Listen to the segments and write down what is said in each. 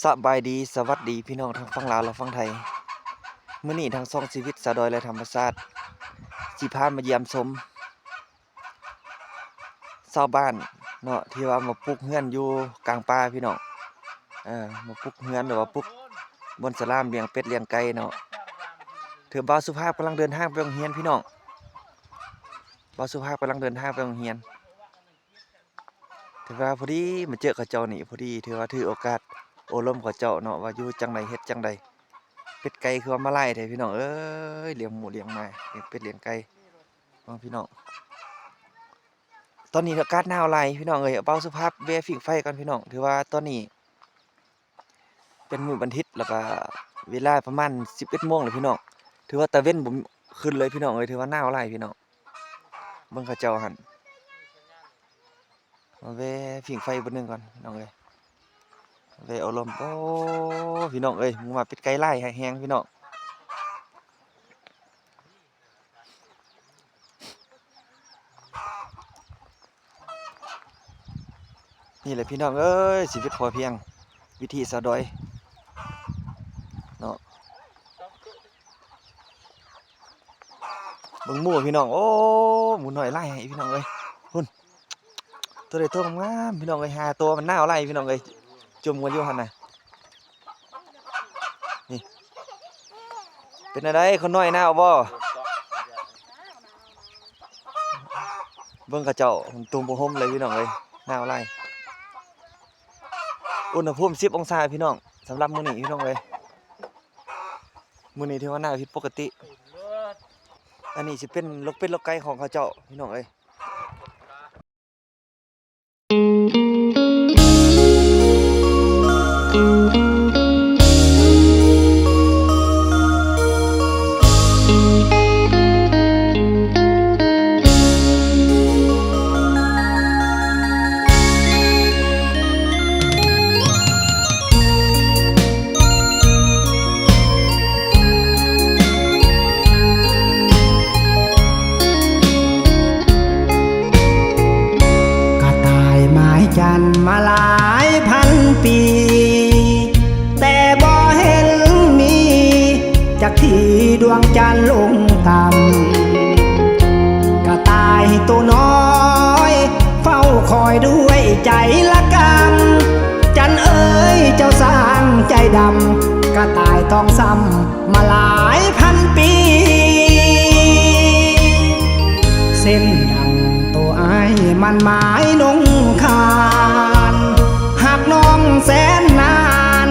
สบายดีสวัสดีพี่น้องทางฝั่งลาวและฝั่งไทยเมื้อนี้ทางซ่องชีวิตสะดอยและธรรมชาติสิพามาเยี่ยมชมชาวบ้านเนาะที่ว่ามาปลูกเฮือนอยู่กลางป่าพี่น้องเออมาปลูกเฮือนหรือว่าปลูกบนสลามเลี้ยงเป็ดเลี้ยงไก่เนาะถือบ่าวสุภาพกำลังเดินทางไปโรงเรียนพี่น้องบ่าวสุภาพกำลังเดินทางไปโรงเรียนถือว่าพอดีมาเจอกับเจ้านี่พอดีถือว่าถือโอกาส โอลมกับเจ้าเนาะว่าอยู่จังใดเฮ็ดจังใดเป็ดไก่คือว่ามาไล่แท้พี่น้องเอ้ยเลี้ยงหมูเลี้ยงไม้เลี้ยงเป็ดเลี้ยงไก่น้องพี่น้องตอนนี้อากาศหนาวหลายพี่น้องเอ้ยเอาเบาสุภาพแวฟิงไฟก่อนพี่น้องถือว่าตอนนี้ เป็นมื้อวันอาทิตย์แล้วก็เวลาประมาณ11:00นแล้วพี่น้องถือว่าตะเว้นบ่ขึ้นเลยพี่น้องเอ้ยถือว่าหนาวหลายพี่น้องเบิ่งเขาเจ้าหั่นมาแวฟิงไฟบิ่งหนึงก่อนน้องเอ้ย เลยเอลมโอ้พี่น้องเอ้ยมึงมาเป็ดไก่ไล่แห้งพี่น้องนี่แหละพี่น้องเอ้ยชีวิตพอเพียง วิธีสะดอยเนาะเบิ่งหมู่พี่น้องโอ้หมูหน่อยไล่พี่น้องเอ้ยพุ่นตัวใดตัวงามพี่น้องเอ้ยหาตัวมันน่าเอาไล่พี่น้องเอ้ย จุ่มกันอยู่หันนะนี่ เป็นอะไรคนน้อยหน้าบ่เบิ่งกระเจ้าตุ่มบ่ห่มเลยพี่น้องเอ้ยหน้าอะไรอุณหภูมิ10องศาพี่น้องสำหรับมื้อนี้พี่น้องเอ้ยมื้อนี้ถือว่าหนาวผิดปกติ อันนี้สิเป็นลกเป็ดลกไก่ของเขาเจ้าพี่น้องเอ้ย ดำกระต่ายต้องซ้ำมาหลายพันปี เส้นดังตัวไอ้มันหมายนงคานหากน้องแสนนาน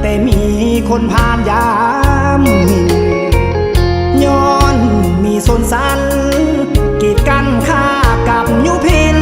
แต่มีคนผ่านยามหมินย้อนมีสนสันกีดกันข้ากับยุพิน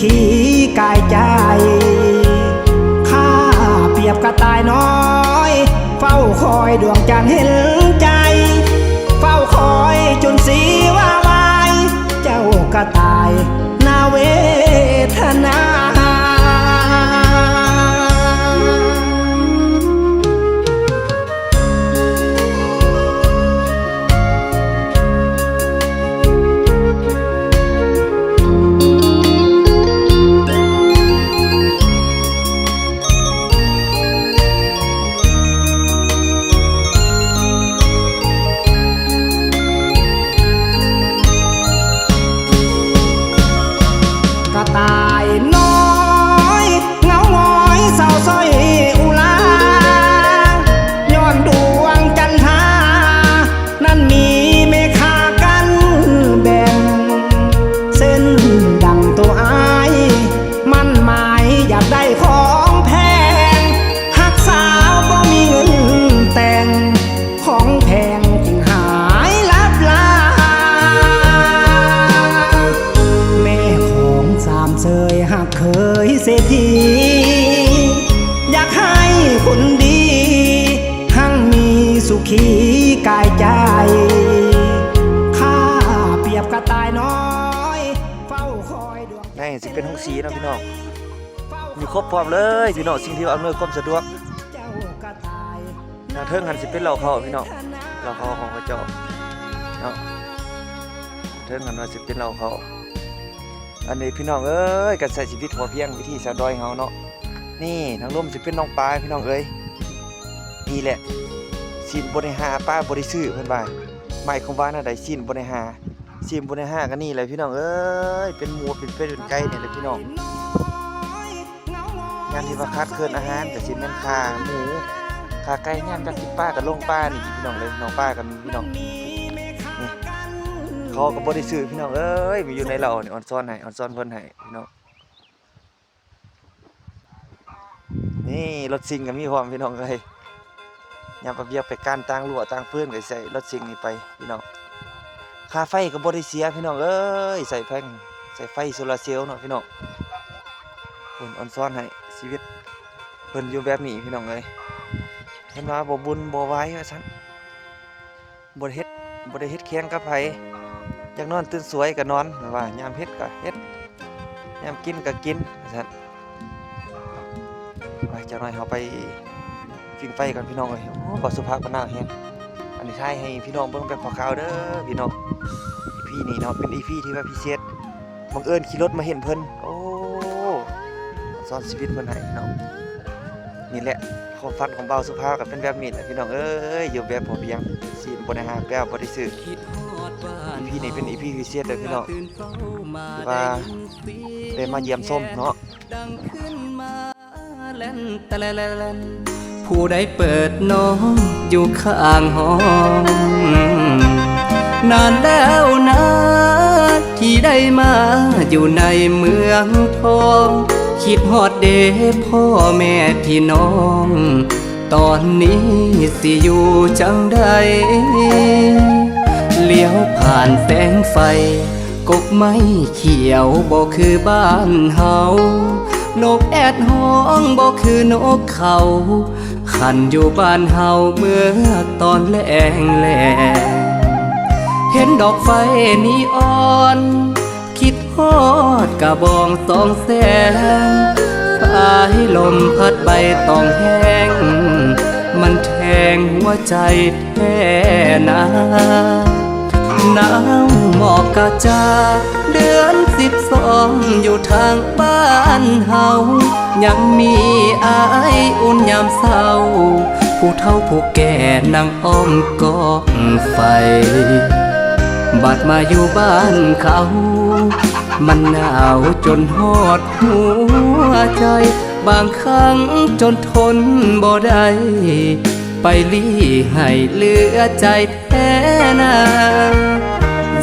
ผีกายใจข้าเปรียบกระต่ายน้อย เฝ้าคอยดวงจันทร์เห็น เคยเสียทีอยากให้คนดีหั่งมีสุขีกายใจ ข้าเปรียบกระต่ายน้อย เฝ้าคอยดวงในสิเป็นห้องสีเนาะพี่น้อง มีครบพร้อมเลยพี่น้องสิ่งที่อำนวยความสะดวกเจ้ากระต่ายทาเทิงหันสิเป็นเหล่าเขาพี่น้องเหล่าเขาของพระเจ้าเนาะเทิงหันว่าสิเป็นเหล่าเขา อันนี้พี่น้องเอ้ยการใช้ชีวิตพอเพียงวิธีชาวดอยเฮาเนาะนี่ทางลมสิเป็นน้องปลาพี่น้องเอ้ยนี่แหละสินบริหาป้าบริซื้อเพิ่อนว่าหมายความว่าน่ะใดสินบริหาสินบริหาก็นี่แหละพี่น้องเอ้ยเป็นหมูเป็นเป็ดเป็นไก่นี่แหละพี่น้องงานที่ว่าคัดเคินอาหารก็สิแม่นคาหมูคาไก่งานจักสิป้ากับลงป้านี่พี่น้องเลยน้องป้ากันพี่น้อง เขาก็บ่ได้ซื้อพี่น้องเอ้ยมีอยู่ในเราเนี่ยออนซ้อนให้ออนซ้อนเพิ่นให้พี่น้องนี่รถซิงก็มีพร้อมพี่น้องเอ้ยยามไปเบียกไปการต่างรั่วต่างเพื่อนก็ใส่รถซิงนี่ไปพี่น้องค่าไฟก็บ่ได้เสียพี่น้องเอ้ยใส่แพงใส่ไฟโซลาร์เซลล์เนาะพี่น้องเพิ่นออนซ้อนให้ชีวิตเพิ่นอยู่แบบนี้พี่น้องเอ้ยเพิ่นว่าบ่บุญบ่ไว้ว่าซั่นบ่เฮ็ดบ่ได้เฮ็ดแข่งกับไผ อยากนอนตื่นสวยก็นอนว่ายามเฮ็ดก็เฮ็ดยามกินก็กินว่าซั่นไปจักหน่อยเฮาไปฟิงไฟกันพี่น้องเอ้ยโอ้บ่สุภาพปานนาแฮงอันนี้ถ่ให้พี่น้องเบิ่งแบบคร่าวเด้อพี่น้อง EP นี้เนาะเป็น EP ที่ว่าพิเศษบังเอิญขี่รถมาเห็นเพิ่นโอ้สอนชีวิตเพิ่นให้พี่น้องนี่แหละความฝันของเบาสุภาพก็เป็นแบบนี้แหละพี่น้องเอ้ยอยู่แบบพอเพียงสิบ่ได้หาแป้วบ่ได้ซื้ อ EP นี้เป็น EP พิเศษเลยพี่น้องที่ว่าได้มาเยี่ยมส้มเนาะดังขึ้นมาเล่นตะละละละผู้ใดเปิดน้องอยู่ข้างห้อง นานแล้วนะที่ได้มาอยู่ในเมืองทอง คิดฮอดเดพ่อแม่พี่น้อง ตอนนี้สิอยู่จังใด เลี้ยวผ่านแสงไฟ กกไม้เขียวบ่คือบ้านเฮานกแอดห้องบ่คือนกเขาขันอยู่บ้านเฮาเมื่อตอนแลงแลงเห็นดอกไฟนีออน คิดฮอดกระบองสองแสงสายลมพัดใบตองแห้ง มันแทงหัวใจแท้นา น้ำหมอกกะจา เดือนสิบสองอยู่ทางบ้านเฮา ยังมีอายอุ่นยามเศร้า ผู้เฒ่าผู้แก่นั่งอ้อมกองไฟ บัดมาอยู่บ้านเขา มันหนาวจนหอดหัวใจ บางครั้งจนทนบ่ได้ ไปลี่ให้เหลือใจแท้นา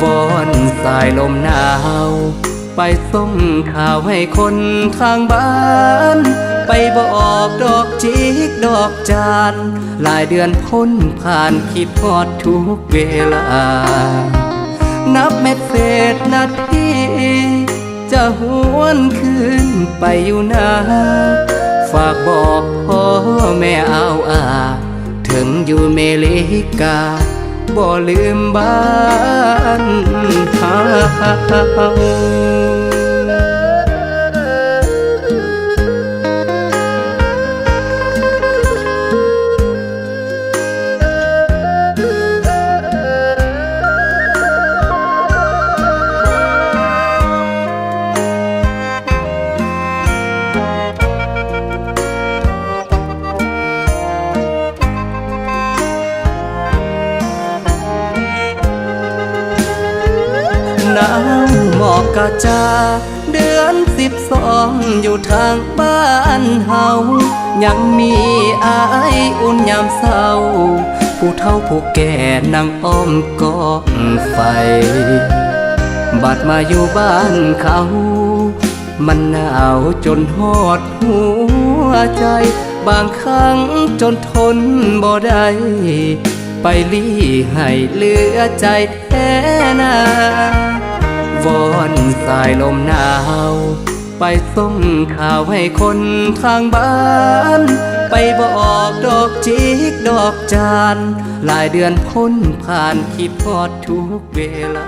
วอนสายลมหนาว ไปส่งข่าวให้คนข้างบ้าน ไปบอกดอกจิกดอกจานหลายเดือนพ้นผ่านคิดทอดทุกเวลา นับเม็ดเศษนาทีจะหวนคืนไปอยู่นาฝากบอกพ่อแม่เอาอา ถึงอยู่เมริกา บ่ลืมบ้านเฮา จา เดือนสิบสองอยู่ทางบ้านเฮา ยังมีอายอุ่นยามเศร้า ผู้เฒ่าผู้แก่นั่งอ้อมกองไฟ บัดมาอยู่บ้านเขา มันหนาวจนหอดหัวใจ บางครั้งจนทนบ่ได้ไปลี่ให้เหลือใจแท้นา วอนสายลมหนาว ไปส่งข่าวให้คนทางบ้าน ไปบอกดอกจิกดอกจานหลายเดือนพ้นผ่านคิดพอดทุกเวลา